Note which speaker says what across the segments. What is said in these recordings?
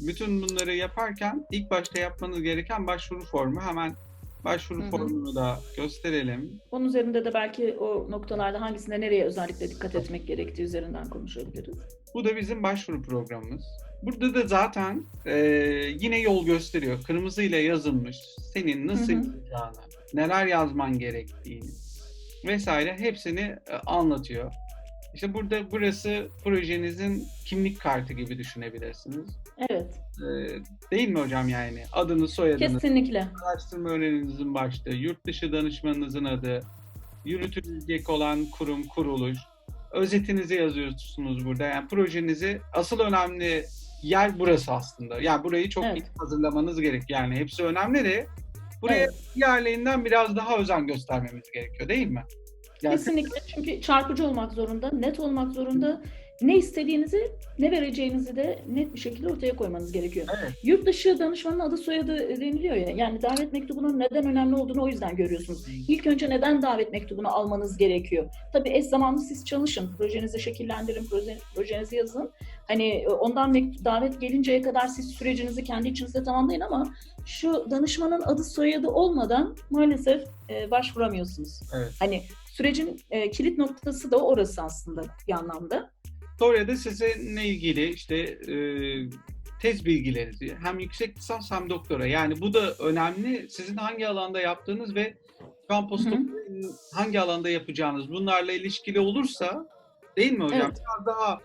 Speaker 1: bütün bunları yaparken ilk başta yapmanız gereken başvuru formu. Hemen başvuru
Speaker 2: Hı hı.
Speaker 1: formunu da gösterelim.
Speaker 2: Onun üzerinde de belki o noktalarda hangisine nereye özellikle dikkat etmek gerektiği üzerinden konuşabiliriz.
Speaker 1: Bu da bizim başvuru programımız. Burada da zaten e, yine yol gösteriyor. Kırmızı ile yazılmış senin nasıl
Speaker 2: Hı hı.
Speaker 1: yapacağını, neler yazman gerektiğini vesaire hepsini e, anlatıyor. İşte burada burası projenizin kimlik kartı gibi düşünebilirsiniz.
Speaker 2: Evet,
Speaker 1: E, değil mi hocam yani? Adını, soyadını,
Speaker 2: kesinlikle.
Speaker 1: araştırma öğreninizin başlığı, yurt dışı danışmanınızın adı, yürütülecek olan kurum, kuruluş, özetinizi yazıyorsunuz burada. Yani projenizi asıl önemli yer burası aslında. Yani burayı çok
Speaker 2: Evet.
Speaker 1: iyi hazırlamanız gerek. Yani hepsi önemli de buraya
Speaker 2: Evet.
Speaker 1: diğerlerinden biraz daha özen göstermemiz gerekiyor değil mi? Yani
Speaker 2: Kesinlikle çünkü çarpıcı olmak zorunda, net olmak zorunda. Ne istediğinizi, ne vereceğinizi de net bir şekilde ortaya koymanız gerekiyor.
Speaker 1: Evet.
Speaker 2: Yurt dışı danışmanın adı soyadı deniliyor ya. Yani davet mektubunun neden önemli olduğunu o yüzden görüyorsunuz. İlk önce neden davet mektubunu almanız gerekiyor? Tabii eş zamanlı siz çalışın, projenizi şekillendirin, proje, projenizi yazın. Hani e, ondan mektup, davet gelinceye kadar siz sürecinizi kendi içinizde tamamlayın ama şu danışmanın adı soyadı olmadan maalesef e, başvuramıyorsunuz.
Speaker 1: Evet.
Speaker 2: Hani sürecin e, kilit noktası da orası aslında bir anlamda.
Speaker 1: Sonra da sizinle ilgili işte e, tez bilgilerinizi hem yüksek lisans hem doktora. Yani bu da önemli. Sizin hangi alanda yaptığınız ve şu an postdoktorayı hangi alanda yapacağınız bunlarla ilişkili olursa değil mi hocam?
Speaker 2: Evet.
Speaker 1: Biraz daha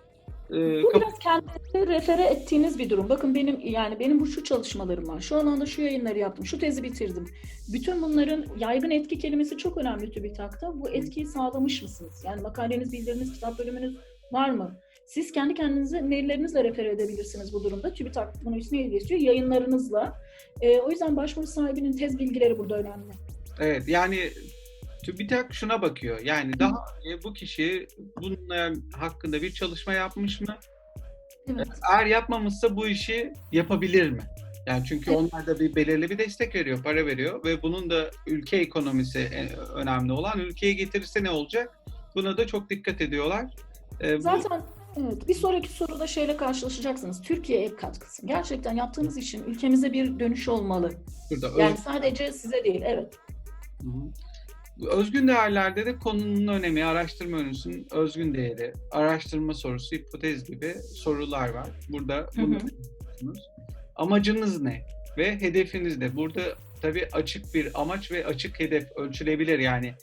Speaker 1: e,
Speaker 2: Bu biraz kendinizi refere ettiğiniz bir durum. Bakın benim yani benim bu şu çalışmalarım var. Şu alanda şu yayınları yaptım. Şu tezi bitirdim. Bütün bunların yaygın etki kelimesi çok önemli TÜBİTAK'ta. Bu etkiyi sağlamış mısınız? Yani makaleniz, bildiriniz, kitap bölümünüz var mı? Siz kendi kendinize maillerinizle refer edebilirsiniz bu durumda. TÜBİTAK bunu üstüne ilgili yayınlarınızla. Ee, o yüzden başvuru sahibinin tez bilgileri burada önemli.
Speaker 1: evet yani TÜBİTAK şuna bakıyor. Yani daha önce bu kişi bununla hakkında bir çalışma yapmış mı?
Speaker 2: Evet.
Speaker 1: Eğer yapmamışsa bu işi yapabilir mi? Yani çünkü
Speaker 2: Evet.
Speaker 1: onlar da bir belirli bir destek veriyor, para veriyor ve bunun da ülke ekonomisi en önemli olan. Ülkeye getirirse ne olacak? Buna da çok dikkat ediyorlar. Ee,
Speaker 2: Zaten evet, bir sonraki soruda şeyle karşılaşacaksınız. Türkiye'ye katkısı. Gerçekten yaptığınız için ülkemize bir dönüş olmalı.
Speaker 1: burada
Speaker 2: Yani
Speaker 1: öz-
Speaker 2: sadece size değil, evet.
Speaker 1: Özgün değerlerde de konunun önemi, araştırma önüsünün özgün değeri, araştırma sorusu, hipotez gibi sorular var. Burada bunu
Speaker 2: hı.
Speaker 1: Amacınız ne? Ve hedefiniz ne? Burada tabii açık bir amaç ve açık hedef ölçülebilir yani.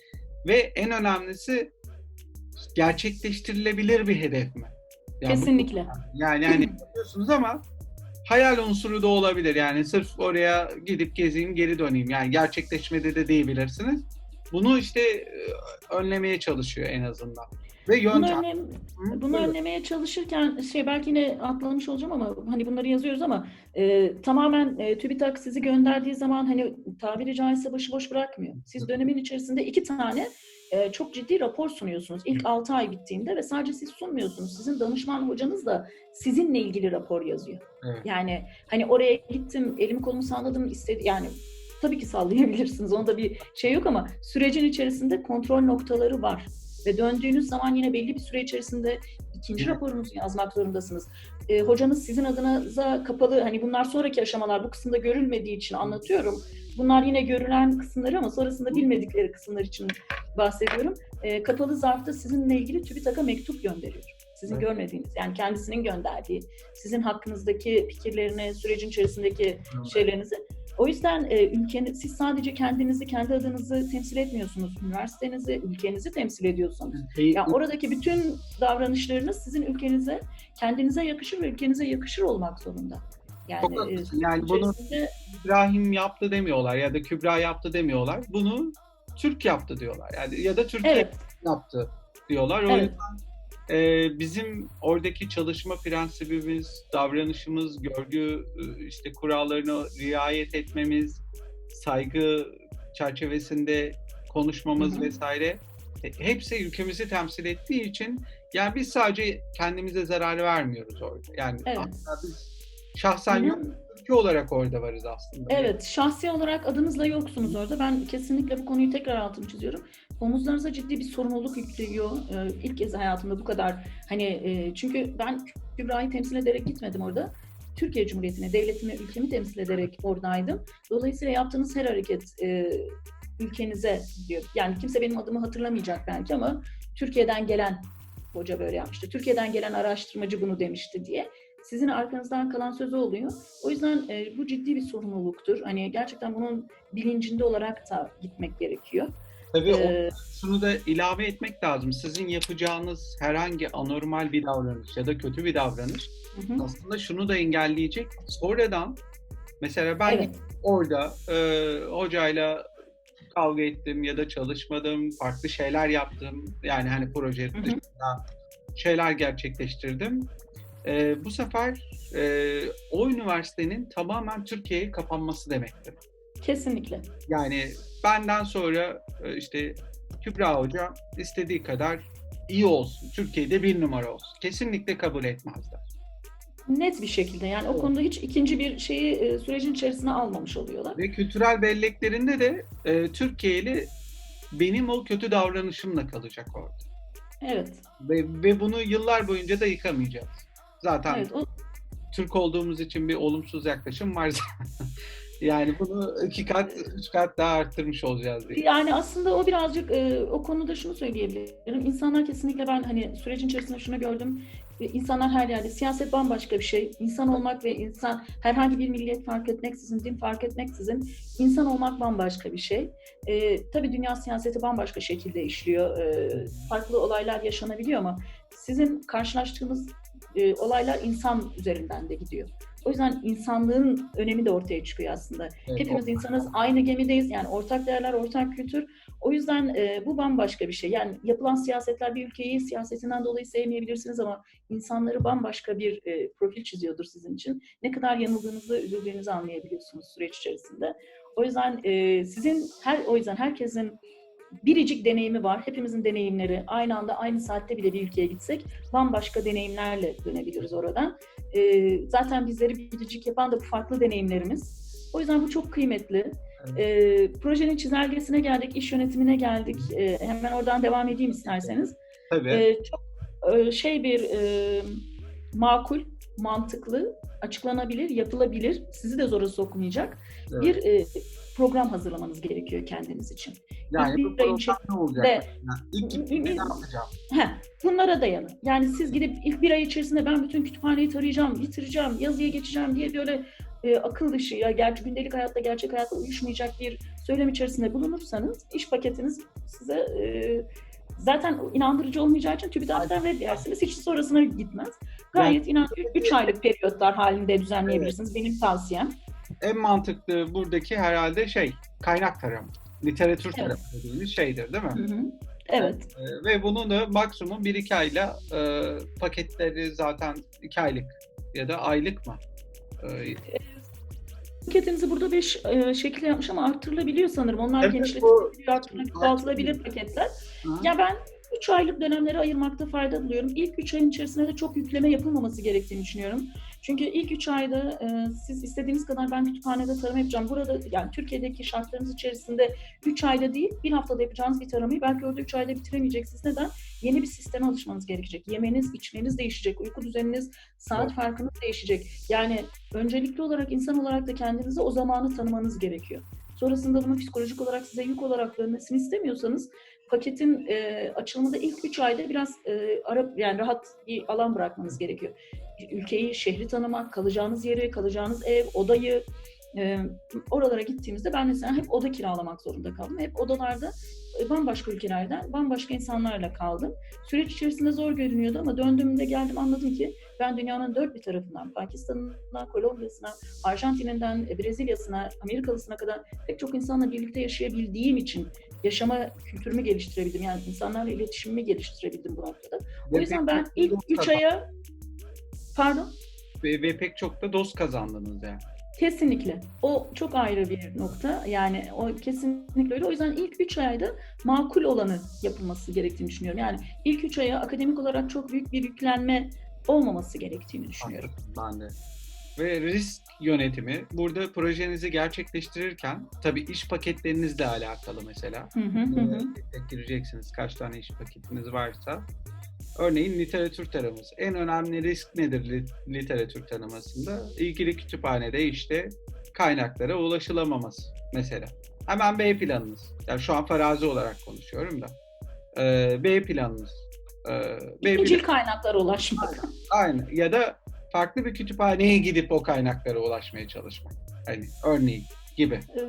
Speaker 1: Ve en önemlisi gerçekleştirilebilir bir hedef mi? Yani bu-
Speaker 2: Kesinlikle.
Speaker 1: yani yani yapıyorsunuz ama hayal unsuru da olabilir. Yani sırf oraya gidip gezeyim geri döneyim. Yani gerçekleşmede de diyebilirsiniz. Bunu işte e, önlemeye çalışıyor en azından. Ve
Speaker 2: Bunu,
Speaker 1: yöntem.
Speaker 2: önlem,
Speaker 1: Hı,
Speaker 2: bunu önlemeye çalışırken şey belki yine atlamış olacağım ama hani bunları yazıyoruz ama e, tamamen e, TÜBİTAK sizi gönderdiği zaman hani tabiri caizse başıboş bırakmıyor. Siz dönemin içerisinde iki tane e, çok ciddi rapor sunuyorsunuz. İlk 6 ay bittiğinde ve sadece siz sunmuyorsunuz. Sizin danışman hocanız da sizinle ilgili rapor yazıyor.
Speaker 1: Evet.
Speaker 2: Yani hani oraya gittim, elimi kolumu salladım istedi yani tabii ki sallayabilirsiniz. Onda bir şey yok ama sürecin içerisinde kontrol noktaları var. Ve döndüğünüz zaman yine belli bir süre içerisinde ikinci
Speaker 1: Evet.
Speaker 2: raporunuzu yazmak zorundasınız. E, hocanız sizin adınıza kapalı, hani bunlar sonraki aşamalar bu kısımda görülmediği için anlatıyorum. Bunlar yine görülen kısımları ama sonrasında bilmedikleri kısımlar için bahsediyorum. E, kapalı zarfta sizinle ilgili TÜBİTAK'a mektup gönderiyor. Sizin
Speaker 1: Evet.
Speaker 2: görmediğiniz, yani kendisinin gönderdiği, sizin hakkınızdaki fikirlerini, sürecin içerisindeki şeylerinizi. O yüzden e, ülkeni, siz sadece kendinizi, kendi adınızı temsil etmiyorsunuz. Üniversitenizi, ülkenizi temsil ediyorsunuz. Yani oradaki bütün davranışlarınız sizin ülkenize, kendinize yakışır ve ülkenize yakışır olmak zorunda. Yani, e.
Speaker 1: Yani bunu
Speaker 2: içerisinde-
Speaker 1: İbrahim yaptı demiyorlar ya da Kübra yaptı demiyorlar. Bunu Türk yaptı diyorlar. Yani ya da Türkiye
Speaker 2: evet,
Speaker 1: yaptı diyorlar. O
Speaker 2: Evet.
Speaker 1: yüzden e, bizim oradaki çalışma prensibimiz, davranışımız, görgü e, işte kurallarına riayet etmemiz, saygı çerçevesinde konuşmamız
Speaker 2: Hı hı.
Speaker 1: vesaire e, hepsi ülkemizi temsil ettiği için yani biz sadece kendimize zarar vermiyoruz orada. Yani
Speaker 2: Evet.
Speaker 1: aslında biz şahsen yok, ülke olarak orada varız aslında.
Speaker 2: Evet, şahsi olarak adınızla yoksunuz orada. Ben kesinlikle bu konuyu tekrar altını çiziyorum. Omuzlarınıza ciddi bir sorumluluk yüklüyor. Ee, ilk kez hayatımda bu kadar hani e, çünkü ben Kübra'yı temsil ederek gitmedim orada. Türkiye Cumhuriyeti'ne, devletimi, ülkemi temsil ederek oradaydım. Dolayısıyla yaptığınız her hareket e, ülkenize diyor. Yani kimse benim adımı hatırlamayacak belki ama Türkiye'den gelen hoca böyle yapmıştı. Türkiye'den gelen araştırmacı bunu demişti diye. Sizin arkanızdan kalan sözü oluyor. O yüzden e, bu ciddi bir sorumluluktur. Hani gerçekten bunun bilincinde olarak da gitmek gerekiyor.
Speaker 1: Tabii
Speaker 2: Ee,
Speaker 1: şunu da ilave etmek lazım. Sizin yapacağınız herhangi anormal bir davranış ya da kötü bir davranış
Speaker 2: hı
Speaker 1: aslında şunu da engelleyecek. Sonradan mesela ben
Speaker 2: evet.
Speaker 1: orada e, hocayla kavga ettim ya da çalışmadım, farklı şeyler yaptım. Yani hani proje dışında şeyler gerçekleştirdim. E, bu sefer e, o üniversitenin tamamen Türkiye'ye kapanması demektir.
Speaker 2: Kesinlikle.
Speaker 1: Yani benden sonra e, işte Kübra Hoca istediği kadar iyi olsun, Türkiye'de bir numara olsun. Kesinlikle kabul etmezler.
Speaker 2: Net bir şekilde yani o konuda hiç ikinci bir şeyi e, sürecin içerisine almamış oluyorlar.
Speaker 1: Ve kültürel belleklerinde de e, Türkiye'li benim o kötü davranışımla kalacak orada.
Speaker 2: Evet.
Speaker 1: Ve, ve bunu yıllar boyunca da yıkamayacağız. Zaten
Speaker 2: Evet. O,
Speaker 1: Türk olduğumuz için bir olumsuz yaklaşım var yani bunu iki kat, üç kat daha arttırmış olacağız diye.
Speaker 2: yani aslında o birazcık e, o konuda şunu söyleyebilirim. İnsanlar kesinlikle ben hani sürecin içerisinde şunu gördüm. E, İnsanlar her yerde. Siyaset bambaşka bir şey. İnsan olmak ve insan herhangi bir milliyet fark etmeksizin, din fark etmeksizin insan olmak bambaşka bir şey. E, tabii dünya siyaseti bambaşka şekilde işliyor. E, farklı olaylar yaşanabiliyor ama sizin karşılaştığınız e, olaylar insan üzerinden de gidiyor. O yüzden insanlığın önemi de ortaya çıkıyor aslında.
Speaker 1: Evet,
Speaker 2: Hepimiz insanız, aynı gemideyiz. Yani ortak değerler, ortak kültür. O yüzden e, bu bambaşka bir şey. Yani yapılan siyasetler bir ülkeyi siyasetinden dolayı sevmeyebilirsiniz ama insanları bambaşka bir e, profil çiziyordur sizin için. Ne kadar yanıldığınızı, üzüldüğünüzü anlayabiliyorsunuz süreç içerisinde. O yüzden e, sizin her o yüzden herkesin biricik deneyimi var. Hepimizin deneyimleri aynı anda aynı saatte bile bir ülkeye gitsek bambaşka deneyimlerle dönebiliriz oradan. E, zaten bizleri biricik yapan da bu farklı deneyimlerimiz. O yüzden bu çok kıymetli. E, projenin çizelgesine geldik, iş yönetimine geldik. E, hemen oradan devam edeyim isterseniz.
Speaker 1: Tabii.
Speaker 2: E, çok e, şey bir e, makul, mantıklı, açıklanabilir, yapılabilir, sizi de zora sokmayacak
Speaker 1: Evet.
Speaker 2: bir e, program hazırlamanız gerekiyor kendiniz için.
Speaker 1: yani
Speaker 2: bir
Speaker 1: bu program ne olacak?
Speaker 2: Ve
Speaker 1: Yani ilk gittiğimde ne yapacağım?
Speaker 2: Heh, bunlara dayanın. Yani siz gidip ilk bir ay içerisinde ben bütün kütüphaneyi tarayacağım, bitireceğim, yazıya geçeceğim diye böyle e, akıl dışı ya gerçi gündelik hayatta gerçek hayatta uyuşmayacak bir söylem içerisinde bulunursanız iş paketiniz size e, zaten inandırıcı olmayacağı için TÜBİTAK'tan reddedersiniz. Hiç sonrasına gitmez. Gayet inandırıcı 3 aylık periyotlar halinde düzenleyebilirsiniz. Benim tavsiyem.
Speaker 1: En mantıklı buradaki herhalde şey kaynak tarama. Literatür
Speaker 2: Evet.
Speaker 1: tarama dediğimiz şeydir değil mi?
Speaker 2: Hı hı. Evet.
Speaker 1: Ee, Ve bunu da maksimum 1-2 ayla e, paketleri zaten 2 aylık ya da aylık mı? Ee,
Speaker 2: Paketinizi burada 5 şekilde yapmış ama arttırılabiliyor sanırım. Onlar
Speaker 1: Evet,
Speaker 2: genişletilebiliyor, arttırılabilir, paketler.
Speaker 1: hı.
Speaker 2: Ya ben 3 aylık dönemleri ayırmakta fayda buluyorum. İlk 3 ayın içerisinde de çok yükleme yapılmaması gerektiğini düşünüyorum. Çünkü ilk 3 ayda e, siz istediğiniz kadar ben kütüphanede tarama yapacağım. Burada yani Türkiye'deki şartlarınız içerisinde 3 ayda değil bir haftada yapacağınız bir taramayı belki orada 3 ayda bitiremeyeceksiniz. Neden? Yeni bir sisteme alışmanız gerekecek. Yemeniz, içmeniz değişecek. Uyku düzeniniz, saat farkınız değişecek. Yani öncelikli olarak insan olarak da kendinize o zamanı tanımanız gerekiyor. Sonrasında bunu psikolojik olarak size yük olarak dönmesini istemiyorsanız paketin e, açılımında ilk 3 ayda biraz e, ara, yani rahat bir alan bırakmanız gerekiyor. Ülkeyi, şehri tanımak, kalacağınız yeri, kalacağınız ev, odayı e, oralara gittiğimizde ben mesela hep oda kiralamak zorunda kaldım. Hep odalarda e, bambaşka ülkelerden, bambaşka insanlarla kaldım. Süreç içerisinde zor görünüyordu ama döndüğümde geldim anladım ki ben dünyanın dört bir tarafından, Pakistan'ından, Kolombiya'sına, Arjantin'inden, e, Brezilya'sına, Amerikalısına kadar pek çok insanla birlikte yaşayabildiğim için yaşama kültürümü geliştirebildim. Yani insanlarla iletişimimi geliştirebildim bu noktada. O yüzden ben ilk
Speaker 1: dost
Speaker 2: 3
Speaker 1: kazandınız.
Speaker 2: aya pardon
Speaker 1: ve, ve pek çok da dost kazandınız yani.
Speaker 2: Kesinlikle. O çok ayrı bir nokta. Yani o kesinlikle öyle. O yüzden ilk 3 ayda makul olanı yapılması gerektiğini düşünüyorum. Yani ilk 3 aya akademik olarak çok büyük bir yüklenme olmaması gerektiğini düşünüyorum.
Speaker 1: Ben de. Ve risk yönetimi burada projenizi gerçekleştirirken tabii iş paketlerinizle alakalı mesela.
Speaker 2: Hı hı
Speaker 1: gireceksiniz kaç tane iş paketiniz varsa. Örneğin literatür taraması. En önemli risk nedir li- literatür taramasında? İlgili kütüphanede işte kaynaklara ulaşılamaması mesela. Hemen B planınız. Yani şu an farazi olarak konuşuyorum da. Ee, B planınız. Ee, B
Speaker 2: İkincil
Speaker 1: plan-
Speaker 2: kaynaklara ulaşmak.
Speaker 1: Aynı. Ya da farklı bir kütüphaneye gidip o kaynaklara ulaşmaya çalışmak. Hani örneğin gibi.
Speaker 2: Ee,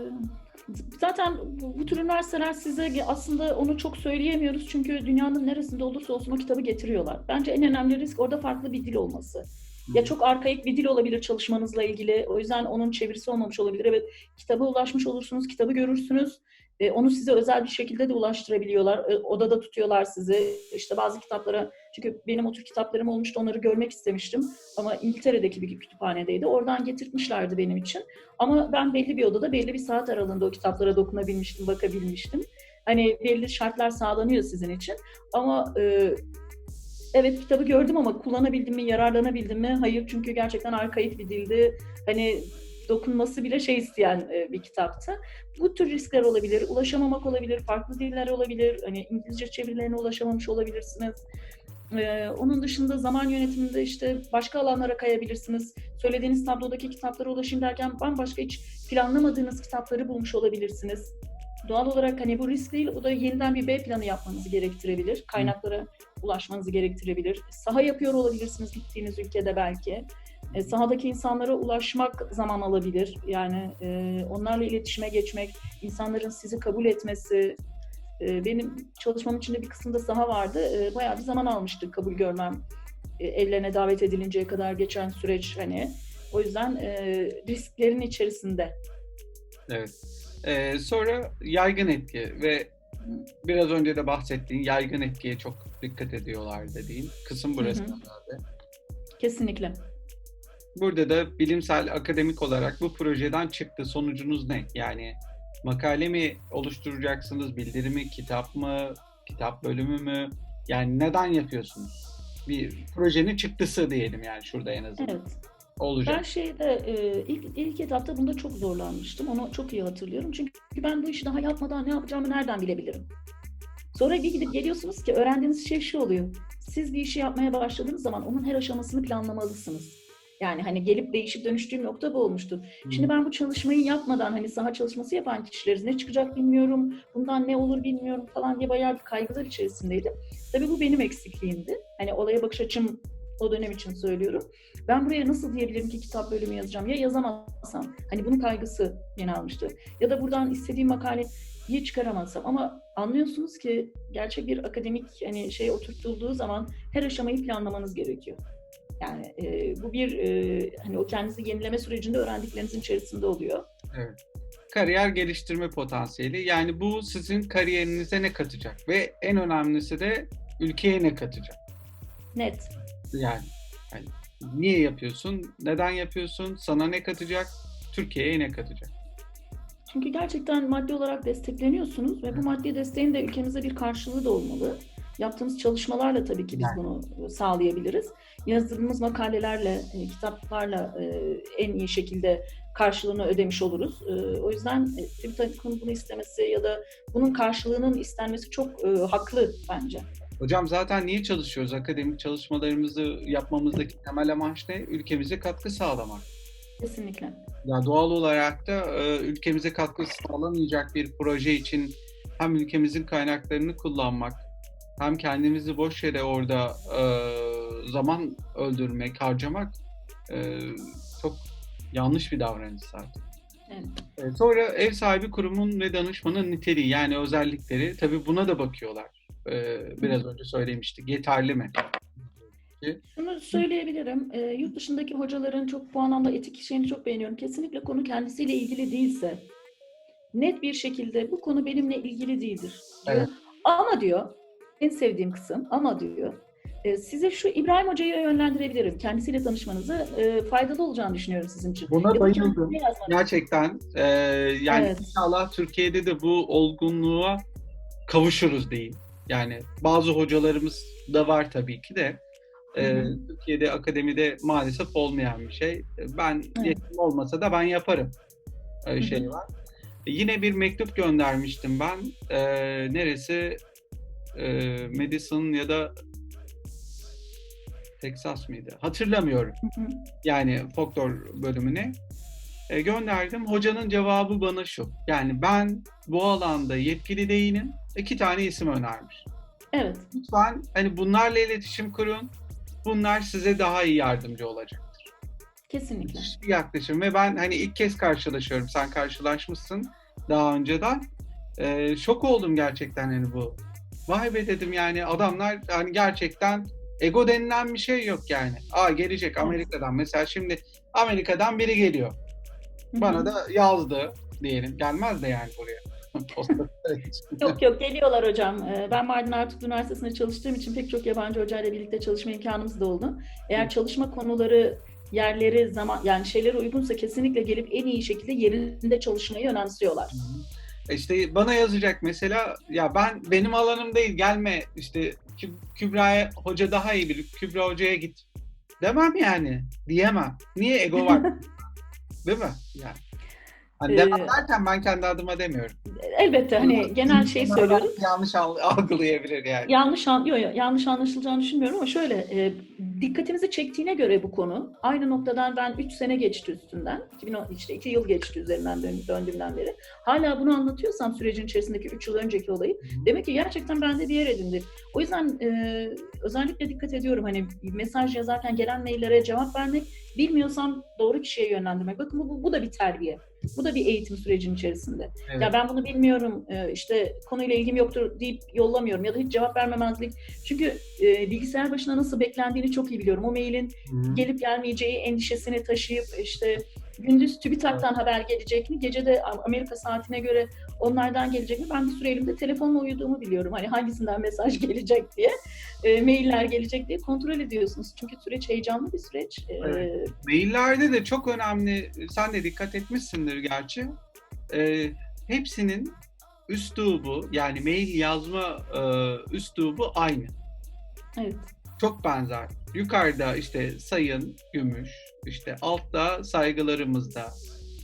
Speaker 2: Zaten bu, bu tür üniversiteler size aslında onu çok söyleyemiyoruz çünkü dünyanın neresinde olursa olsun o kitabı getiriyorlar. Bence en önemli risk orada farklı bir dil olması. Ya çok arkaik bir dil olabilir çalışmanızla ilgili. O yüzden onun çevirisi olmamış olabilir. Evet kitaba ulaşmış olursunuz, kitabı görürsünüz. E, onu size özel bir şekilde de ulaştırabiliyorlar. E, odada tutuyorlar sizi. İşte bazı kitaplara, çünkü benim o tür kitaplarım olmuştu, onları görmek istemiştim. Ama İngiltere'deki bir kütüphanedeydi. Oradan getirtmişlerdi benim için. Ama ben belli bir odada, belli bir saat aralığında o kitaplara dokunabilmiştim, bakabilmiştim. Hani belli şartlar sağlanıyor sizin için. Ama e, evet kitabı gördüm ama kullanabildim mi, yararlanabildim mi? Hayır çünkü gerçekten arkaik bir dildi. Hani dokunması bile şey isteyen e, bir kitaptı. Bu tür riskler olabilir, ulaşamamak olabilir, farklı diller olabilir. Hani İngilizce çevirilerine ulaşamamış olabilirsiniz. Ee, onun dışında zaman yönetiminde işte başka alanlara kayabilirsiniz. Söylediğiniz tablodaki kitaplara ulaşayım derken bambaşka hiç planlamadığınız kitapları bulmuş olabilirsiniz. Doğal olarak hani bu risk değil, o da yeniden bir B planı yapmanızı gerektirebilir. Kaynaklara ulaşmanızı gerektirebilir. Saha yapıyor olabilirsiniz gittiğiniz ülkede belki. E, sahadaki insanlara ulaşmak zaman alabilir. Yani e, onlarla iletişime geçmek, insanların sizi kabul etmesi. E, benim çalışmam içinde bir kısımda saha vardı. E, bayağı bir zaman almıştı kabul görmem. E, evlerine davet edilinceye kadar geçen süreç hani. O yüzden e, risklerin içerisinde.
Speaker 1: Evet. Ee, sonra yaygın etki ve biraz önce de bahsettiğin yaygın etkiye çok dikkat ediyorlar dediğin kısım burası.
Speaker 2: Hı hı. Kesinlikle.
Speaker 1: Burada da bilimsel, akademik olarak bu projeden çıktı. Sonucunuz ne? Yani makale mi oluşturacaksınız, bildiri kitap mı, kitap bölümü mü? Yani neden yapıyorsunuz? Bir projenin çıktısı diyelim yani şurada en azından.
Speaker 2: Evet.
Speaker 1: Olacak.
Speaker 2: Ben şeyde e, ilk, ilk etapta bunda çok zorlanmıştım. Onu çok iyi hatırlıyorum. Çünkü ben bu işi daha yapmadan ne yapacağımı nereden bilebilirim? Sonra bir gidip geliyorsunuz ki öğrendiğiniz şey şu oluyor. Siz bir işi yapmaya başladığınız zaman onun her aşamasını planlamalısınız. Yani hani gelip değişip dönüştüğüm nokta bu olmuştu. Şimdi ben bu çalışmayı yapmadan hani saha çalışması yapan kişileriz ne çıkacak bilmiyorum, bundan ne olur bilmiyorum falan diye bayağı bir kaygılar içerisindeydim. Tabii bu benim eksikliğimdi. Hani olaya bakış açım o dönem için söylüyorum. Ben buraya nasıl diyebilirim ki kitap bölümü yazacağım? Ya yazamazsam? Hani bunun kaygısı beni almıştı. Ya da buradan istediğim makaleyi çıkaramazsam. Ama anlıyorsunuz ki gerçek bir akademik hani şey oturtulduğu zaman her aşamayı planlamanız gerekiyor. Yani e, bu bir e, hani o kendinizi yenileme sürecinde öğrendiklerinizin içerisinde oluyor.
Speaker 1: Evet. Kariyer geliştirme potansiyeli. Yani bu sizin kariyerinize ne katacak? Ve en önemlisi de ülkeye ne katacak?
Speaker 2: Net.
Speaker 1: Yani, yani niye yapıyorsun? Neden yapıyorsun? Sana ne katacak? Türkiye'ye ne katacak?
Speaker 2: Çünkü gerçekten maddi olarak destekleniyorsunuz ve bu maddi desteğin de ülkemize bir karşılığı da olmalı. Yaptığımız çalışmalarla tabii ki biz bunu sağlayabiliriz. Yazdığımız makalelerle, e, kitaplarla e, en iyi şekilde karşılığını ödemiş oluruz. E, O yüzden e, TÜBİTAK'ın bunu istemesi ya da bunun karşılığının istenmesi çok haklı bence.
Speaker 1: Hocam zaten niye çalışıyoruz? Akademik çalışmalarımızı yapmamızdaki temel amaç ne? Ülkemize katkı sağlamak.
Speaker 2: Kesinlikle.
Speaker 1: Ya doğal olarak da ülkemize katkı sağlamayacak bir proje için hem ülkemizin kaynaklarını kullanmak, hem kendimizi boş yere orada e, zaman öldürmek, harcamak e, çok yanlış bir davranış zaten.
Speaker 2: Evet.
Speaker 1: E, sonra ev sahibi kurumun ve danışmanın niteliği yani özellikleri tabii buna da bakıyorlar. E, biraz önce söylemiştik. Yeterli mi?
Speaker 2: Şunu söyleyebilirim. E, yurt dışındaki hocaların çok bu anlamda etik şeyini çok beğeniyorum. Kesinlikle konu kendisiyle ilgili değilse net bir şekilde bu konu benimle ilgili değildir. Diyor.
Speaker 1: Evet.
Speaker 2: Ama diyor en sevdiğim kısım ama diyor e, size şu İbrahim Hoca'ya yönlendirebilirim. Kendisiyle tanışmanızı e, faydalı olacağını düşünüyorum sizin için.
Speaker 1: Buna bayıldım. Gerçekten e, yani
Speaker 2: Evet.
Speaker 1: inşallah Türkiye'de de bu olgunluğa kavuşuruz diyeyim. Yani bazı hocalarımız da var tabii ki de. E,
Speaker 2: Hı hı.
Speaker 1: Türkiye'de akademide maalesef olmayan bir şey. Ben
Speaker 2: Evet.
Speaker 1: yetim olmasa da ben yaparım. Öyle şey var. E, Yine bir mektup göndermiştim ben. E, neresi? E, Madison ya da Texas mıydı? Hatırlamıyorum. Yani folklor bölümüne. E, gönderdim. Hocanın cevabı bana şu. Yani ben bu alanda yetkili değilim. İki tane isim önermiş.
Speaker 2: Evet.
Speaker 1: Lütfen hani bunlarla iletişim kurun. Bunlar size daha iyi yardımcı olacaktır.
Speaker 2: Kesinlikle.
Speaker 1: Bir yaklaşım ve ben hani ilk kez karşılaşıyorum. Sen karşılaşmışsın daha önceden. E, şok oldum gerçekten hani bu. Vay be dedim yani adamlar hani gerçekten ego denilen bir şey yok yani. Aa gelecek Amerika'dan. Mesela şimdi Amerika'dan biri geliyor. Bana da yazdı diyelim. Gelmez de yani buraya.
Speaker 2: Yok yok geliyorlar hocam. Ee, Ben Mardin Artuk Üniversitesi'nde çalıştığım için pek çok yabancı hocayla birlikte çalışma imkanımız da oldu. Eğer çalışma konuları, yerleri, zaman yani şeylere uygunsa kesinlikle gelip en iyi şekilde yerinde çalışmayı önemsiyorlar.
Speaker 1: İşte bana yazacak mesela ya ben benim alanım değil gelme işte Kü- Kübra'ya hoca daha iyi bilir. Kübra hocaya git. Demem yani. Diyemem. Niye ego var? Değil mi? Yani. Hani
Speaker 2: Ee,
Speaker 1: derken ben kendi adıma demiyorum.
Speaker 2: Elbette hani genel şey söylüyorum.
Speaker 1: Yanlış al- algılayabilir yani.
Speaker 2: Yanlış an, yok, yok, yanlış anlaşılacağını düşünmüyorum ama şöyle e, dikkatimizi çektiğine göre bu konu aynı noktadan ben 3 sene geçti üstünden 2010, işte 2 yıl geçti üzerinden dön, döndüğümden beri hala bunu anlatıyorsam sürecin içerisindeki 3 yıl önceki olayı demek ki gerçekten bende bir yer edindi. O yüzden e, özellikle dikkat ediyorum hani mesaj yazarken gelen maillere cevap vermek bilmiyorsam doğru kişiye yönlendirmek. Bakın bu, bu, bu da bir terbiye. Bu da bir eğitim sürecinin içerisinde.
Speaker 1: Evet.
Speaker 2: Ya ben bunu bilmiyorum, e, işte konuyla ilgim yoktur deyip yollamıyorum ya da hiç cevap vermemezlik. Çünkü e, bilgisayar başına nasıl beklendiğini çok iyi biliyorum. O mailin
Speaker 1: Hı.
Speaker 2: gelip gelmeyeceği endişesini taşıyıp işte gündüz TÜBİTAK'tan haber gelecek mi, gece de Amerika saatine göre onlardan gelecek mi? Ben bir süre elimde telefonla uyuduğumu biliyorum. Hani hangisinden mesaj gelecek diye, e, mailler gelecek diye kontrol ediyorsunuz. Çünkü süreç heyecanlı bir süreç. E,
Speaker 1: Evet. Maillerde de çok önemli, sen de dikkat etmişsindir gerçi. Ee, hepsinin üslubu yani mail yazma e, üslubu aynı.
Speaker 2: evet.
Speaker 1: Çok benzer. Yukarıda işte sayın, gümüş, işte altta saygılarımızda,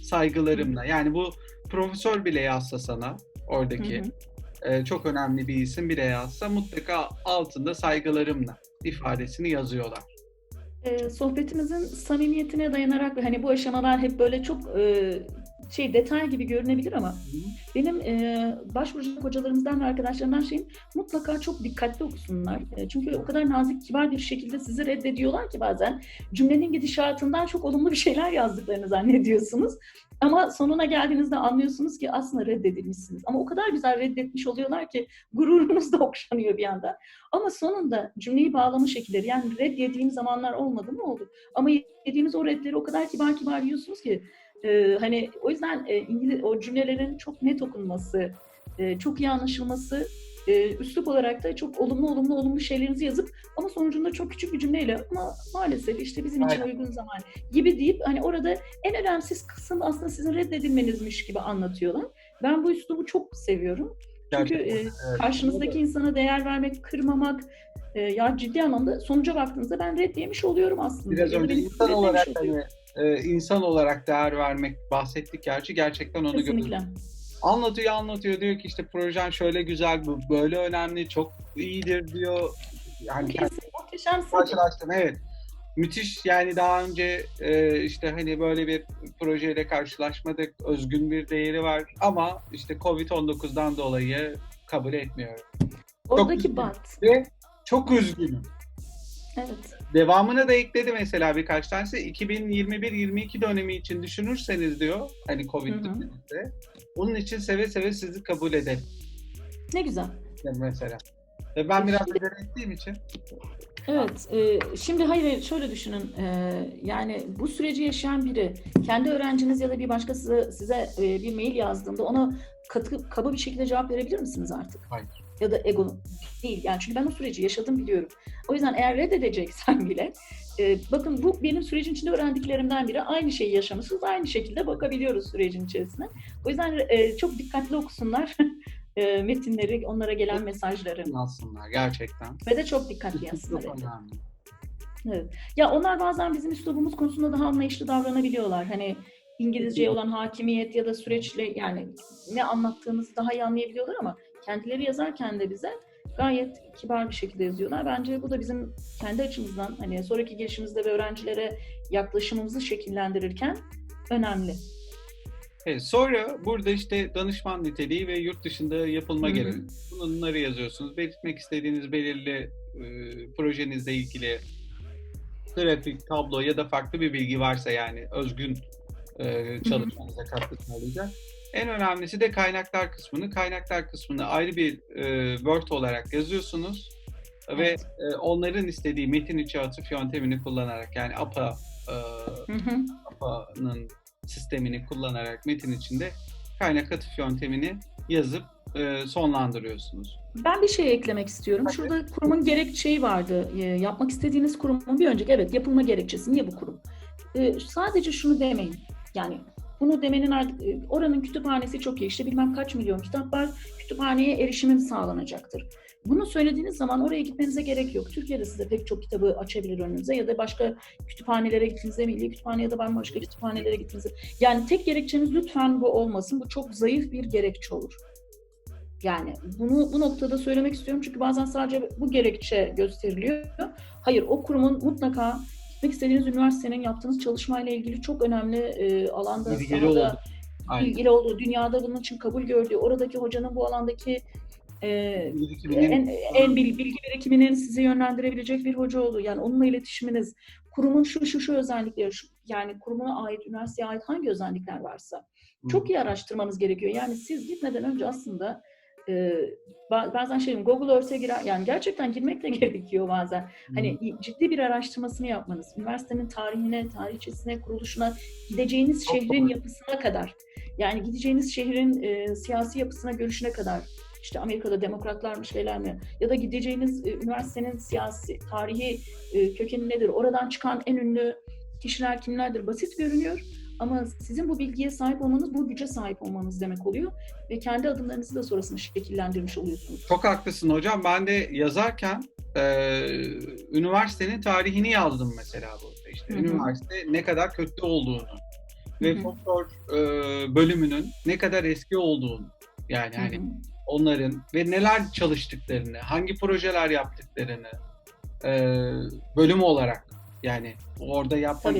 Speaker 1: saygılarımla. Yani bu profesör bile yazsa sana oradaki
Speaker 2: Hı hı.
Speaker 1: e, çok önemli bir isim bile yazsa mutlaka altında saygılarımla ifadesini yazıyorlar.
Speaker 2: e, sohbetimizin samimiyetine dayanarak hani bu aşamalar hep böyle çok e, şey detay gibi görünebilir ama benim e, başvuracak hocalarımızdan ve arkadaşlarımdan şeyim mutlaka çok dikkatli okusunlar. E, çünkü o kadar nazik, kibar bir şekilde sizi reddediyorlar ki bazen cümlenin gidişatından çok olumlu bir şeyler yazdıklarını zannediyorsunuz. Ama sonuna geldiğinizde anlıyorsunuz ki aslında reddedilmişsiniz. Ama o kadar güzel reddetmiş oluyorlar ki gururunuz da okşanıyor bir anda. Ama sonunda cümleyi bağlama şekilleri yani red yediğim zamanlar olmadı mı oldu. Ama yediğiniz o redleri o kadar kibar kibar yiyorsunuz ki e, hani o yüzden e, İngiliz o cümlelerin çok net okunması, e, çok iyi anlaşılması, e, üslup olarak da çok olumlu olumlu olumlu şeylerinizi yazıp ama sonucunda çok küçük bir cümleyle ama maalesef işte bizim için
Speaker 1: Aynen.
Speaker 2: uygun zaman gibi deyip hani orada en önemsiz kısım aslında sizin reddedilmenizmiş gibi anlatıyorlar. Ben bu üslubu çok seviyorum. Çünkü
Speaker 1: Gerçekten,
Speaker 2: e,
Speaker 1: evet.
Speaker 2: karşınızdaki insana değer vermek, kırmamak, e, ya ciddi anlamda sonuca baktığınızda ben red yemiş oluyorum aslında.
Speaker 1: Biraz önce insan olarak hani e, insan olarak değer vermek bahsettik gerçi gerçekten onu
Speaker 2: Kesinlikle.
Speaker 1: gördüm. Anlatıyor anlatıyor diyor ki işte projen şöyle güzel böyle önemli çok iyidir diyor. Yani kendi
Speaker 2: Kesin, muhteşemsin.
Speaker 1: karşılaştım evet. Müthiş yani daha önce e, işte hani böyle bir projeyle karşılaşmadık. Özgün bir değeri var ama işte Covid-19'dan dolayı kabul etmiyorum.
Speaker 2: Oradaki
Speaker 1: üzgünüm.
Speaker 2: bat.
Speaker 1: Ve çok üzgünüm.
Speaker 2: Evet.
Speaker 1: Devamını da ekledi mesela birkaç tanesi. 2021-22 dönemi için düşünürseniz diyor hani Covid döneminde. Bunun için seve seve sizi kabul ederim
Speaker 2: Ne güzel.
Speaker 1: yani mesela. Ve ben biraz
Speaker 2: Şimdi-
Speaker 1: ettiğim için.
Speaker 2: Evet, e, şimdi hayır şöyle düşünün, e, yani bu süreci yaşayan biri, kendi öğrenciniz ya da bir başkası size e, bir mail yazdığında ona katı, kaba bir şekilde cevap verebilir misiniz artık?
Speaker 1: Hayır.
Speaker 2: Ya da ego değil, yani çünkü ben o süreci yaşadım biliyorum. O yüzden eğer reddedeceksen bile, e, bakın bu benim sürecin içinde öğrendiklerimden biri, aynı şeyi yaşamışsınız, aynı şekilde bakabiliyoruz sürecin içerisine. O yüzden e, çok dikkatli okusunlar e, metinleri, onlara gelen mesajları
Speaker 1: Aslında gerçekten.
Speaker 2: ve de çok dikkatli
Speaker 1: Çok
Speaker 2: yazsınlar.
Speaker 1: önemli.
Speaker 2: Evet. Ya onlar bazen bizim üslubumuz konusunda daha anlayışlı davranabiliyorlar. Hani İngilizceye olan hakimiyet ya da süreçle yani ne anlattığımızı daha iyi anlayabiliyorlar ama kendileri yazarken de bize Gayet kibar bir şekilde yazıyorlar. Bence bu da bizim kendi açımızdan hani sonraki gelişimizde ve öğrencilere yaklaşımımızı şekillendirirken önemli.
Speaker 1: Evet, sonra burada işte danışman niteliği ve yurt dışında yapılma
Speaker 2: Hı hı.
Speaker 1: gereği. Bunları yazıyorsunuz. Belirtmek istediğiniz belirli e, projenizle ilgili grafik, tablo ya da farklı bir bilgi varsa yani özgün e, çalışmanıza katkı sağlayacak. En önemlisi de kaynaklar kısmını. Kaynaklar kısmını ayrı bir e, Word olarak yazıyorsunuz ve
Speaker 2: Evet.
Speaker 1: e, onların istediği metin içi atıf yöntemini kullanarak yani APA e. APA'nın sistemini kullanarak metin içinde kaynak atıf yöntemini yazıp e, sonlandırıyorsunuz.
Speaker 2: Ben bir şey eklemek istiyorum. Şurada kurumun gerekçeyi vardı. E, yapmak istediğiniz kurumun bir önceki evet yapılma gerekçesi. Niye bu kurum? E, sadece şunu demeyin. Yani bunu demenin e, oranın kütüphanesi çok iyi. İşte bilmem kaç milyon kitap var. Kütüphaneye erişimim sağlanacaktır. Bunu söylediğiniz zaman oraya gitmenize gerek yok. Türkiye'de size pek çok kitabı açabilir önünüze ya da başka kütüphanelere gittiğinizde, milli kütüphane ya da bambaşka kütüphanelere gittiğinizde. Yani tek gerekçeniz lütfen bu olmasın. Bu çok zayıf bir gerekçe olur. Yani bunu bu noktada söylemek istiyorum çünkü bazen sadece bu gerekçe gösteriliyor. Hayır, o kurumun mutlaka gitmek istediğiniz üniversitenin yaptığınız çalışmayla ilgili çok önemli e, alanda sahada
Speaker 1: oldu. Aynen.
Speaker 2: ilgili olduğu, dünyada bunun için kabul gördüğü, oradaki hocanın bu alandaki e, en, en bil- bilgi birikiminin sizi yönlendirebilecek bir hoca olduğu, yani onunla iletişiminiz, kurumun şu şu şu özellikleri, şu, yani kurumuna ait, üniversiteye ait hangi özellikler varsa çok iyi araştırmanız gerekiyor. Yani siz gitmeden önce aslında e, ba- bazen şey Google Earth'e girer, yani gerçekten girmek de gerekiyor bazen. Hani ciddi bir araştırmasını yapmanız, üniversitenin tarihine, tarihçesine, kuruluşuna, gideceğiniz şehrin yapısına kadar, yani gideceğiniz şehrin e, siyasi yapısına, görüşüne kadar, işte Amerika'da demokratlar mı şeyler mi, ya da gideceğiniz e, üniversitenin siyasi, tarihi e, kökeni nedir, oradan çıkan en ünlü kişiler kimlerdir, basit görünüyor. Ama sizin bu bilgiye sahip olmanız, bu güce sahip olmanız demek oluyor. Ve kendi adımlarınızı da sonrasında şekillendirmiş oluyorsunuz.
Speaker 1: Çok haklısın hocam. Ben de yazarken e, üniversitenin tarihini yazdım mesela burada. İşte
Speaker 2: Hı hı.
Speaker 1: üniversite ne kadar köklü olduğunu ve
Speaker 2: Hı hı.
Speaker 1: doktor e, bölümünün ne kadar eski olduğunu yani hani onların ve neler çalıştıklarını, hangi projeler yaptıklarını e, bölüm olarak yani orada yapmak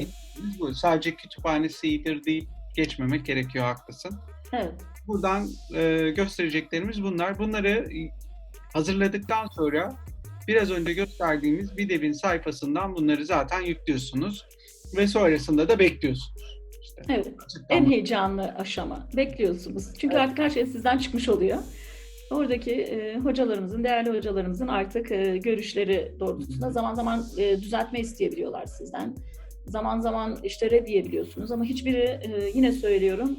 Speaker 1: Sadece kütüphanesidir deyip geçmemek gerekiyor haklısın.
Speaker 2: Evet.
Speaker 1: Buradan e, göstereceklerimiz bunlar. Bunları hazırladıktan sonra biraz önce gösterdiğimiz Videv'in sayfasından bunları zaten yüklüyorsunuz ve sonrasında da bekliyorsunuz. İşte
Speaker 2: Evet. En heyecanlı aşama. Bekliyorsunuz. Çünkü
Speaker 1: Evet.
Speaker 2: artık her şey sizden çıkmış oluyor. Oradaki e, hocalarımızın, değerli hocalarımızın artık e, görüşleri doğrultusunda zaman zaman e, düzeltme isteyebiliyorlar sizden. Zaman zaman işte red diyebiliyorsunuz ama hiçbiri e, yine söylüyorum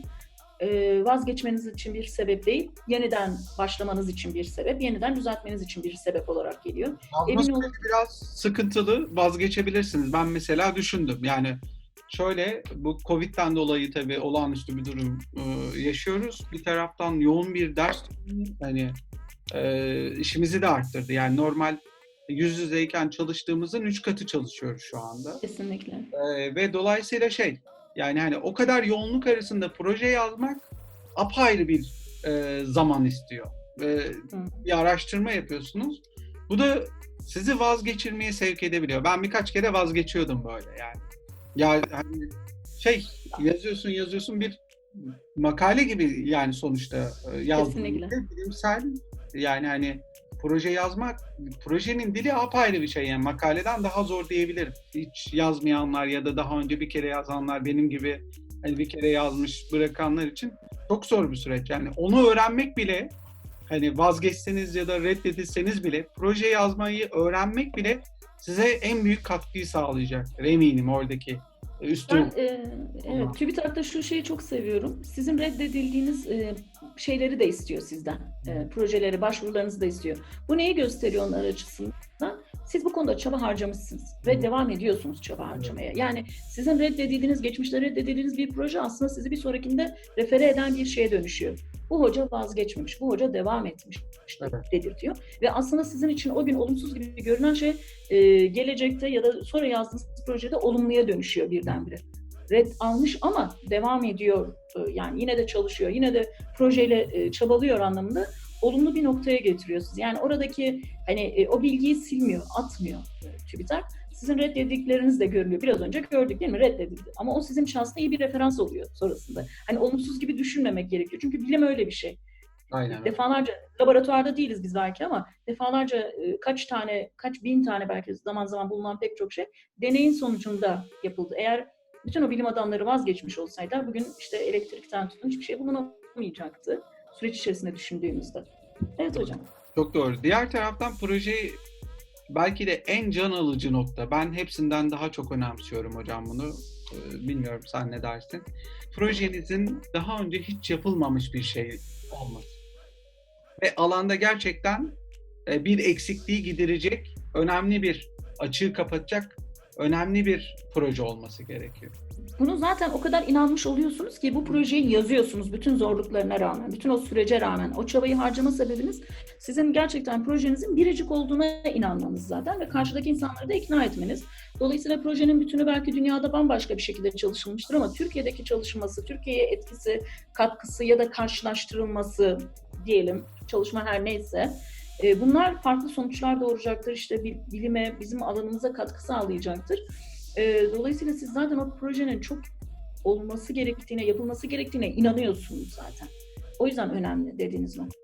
Speaker 2: e, vazgeçmeniz için bir sebep değil, yeniden başlamanız için bir sebep, yeniden düzeltmeniz için bir sebep olarak geliyor. Emin olun.
Speaker 1: biraz sıkıntılı vazgeçebilirsiniz. Ben mesela düşündüm. Yani şöyle bu Covid'den dolayı tabii olağanüstü bir durum e, yaşıyoruz. Bir taraftan yoğun bir ders hani e, işimizi de arttırdı. Yani normal yüz yüzeyken çalıştığımızın üç katı çalışıyoruz şu anda.
Speaker 2: Kesinlikle.
Speaker 1: Ee, ve dolayısıyla şey yani hani o kadar yoğunluk arasında proje yazmak apayrı bir e, zaman istiyor. Ve bir araştırma yapıyorsunuz. Bu da sizi vazgeçirmeye sevk edebiliyor. Ben birkaç kere vazgeçiyordum böyle yani. Ya hani şey yazıyorsun yazıyorsun bir makale gibi yani sonuçta e, yazdığın bilimsel yani hani proje yazmak projenin dili apayrı bir şey yani makaleden daha zor diyebilirim. Hiç yazmayanlar ya da daha önce bir kere yazanlar benim gibi hani bir kere yazmış bırakanlar için çok zor bir süreç. Yani onu öğrenmek bile hani vazgeçseniz ya da reddedilseniz bile proje yazmayı öğrenmek bile size en büyük katkıyı sağlayacaktır eminim oradaki üstün.
Speaker 2: Ben e, evet, TÜBİTAK'ta şu şeyi çok seviyorum. Sizin reddedildiğiniz e, şeyleri de istiyor sizden. E, projeleri, başvurularınızı da istiyor. Bu neyi gösteriyor onlar açısından? Siz bu konuda çaba harcamışsınız ve devam ediyorsunuz çaba harcamaya. Yani sizin reddedildiğiniz, geçmişte reddedildiğiniz bir proje aslında sizi bir sonrakinde refere eden bir şeye dönüşüyor. Bu hoca vazgeçmemiş, bu hoca devam etmiş
Speaker 1: Evet.
Speaker 2: dedirtiyor. Ve aslında sizin için o gün olumsuz gibi görünen şey e, gelecekte ya da sonra yazdığınız projede olumluya dönüşüyor birdenbire. Red almış ama devam ediyor. E, yani yine de çalışıyor, yine de projeyle e, çabalıyor anlamında olumlu bir noktaya getiriyor sizi. Yani oradaki hani e, o bilgiyi silmiyor, atmıyor TÜBİTAK. Sizin reddedikleriniz de görülüyor. Biraz önce gördük değil mi? Reddedildi. Ama o sizin aslında iyi bir referans oluyor sonrasında. Hani olumsuz gibi düşünmemek gerekiyor. Çünkü bilim öyle bir şey.
Speaker 1: Aynen. öyle.
Speaker 2: Defalarca laboratuvarda değiliz biz belki ama defalarca e, kaç tane, kaç bin tane belki zaman zaman bulunan pek çok şey deneyin sonucunda yapıldı. Eğer bütün o bilim adamları vazgeçmiş olsaydılar bugün işte elektrikten tutun hiçbir şey bulunamayacaktı. Süreç içerisinde düşündüğümüzde. Evet hocam.
Speaker 1: Çok doğru. Diğer taraftan projeyi belki de en can alıcı nokta. Ben hepsinden daha çok önemsiyorum hocam bunu. Ee, Bilmiyorum sen ne dersin. Projenizin daha önce hiç yapılmamış bir şey olması. Ve alanda gerçekten e, bir eksikliği giderecek, önemli bir açığı kapatacak önemli bir proje olması gerekiyor.
Speaker 2: Bunu zaten o kadar inanmış oluyorsunuz ki bu projeyi yazıyorsunuz bütün zorluklarına rağmen, bütün o sürece rağmen. O çabayı harcama sebebiniz sizin gerçekten projenizin biricik olduğuna inanmanız zaten ve karşıdaki insanları da ikna etmeniz. Dolayısıyla projenin bütünü belki dünyada bambaşka bir şekilde çalışılmıştır ama Türkiye'deki çalışması, Türkiye'ye etkisi, katkısı ya da karşılaştırılması diyelim, çalışma her neyse e, bunlar farklı sonuçlar doğuracaktır. İşte bil- bilime, bizim alanımıza katkı sağlayacaktır. E, Dolayısıyla siz zaten o projenin çok olması gerektiğine, yapılması gerektiğine inanıyorsunuz zaten. O yüzden önemli dediğiniz nokta.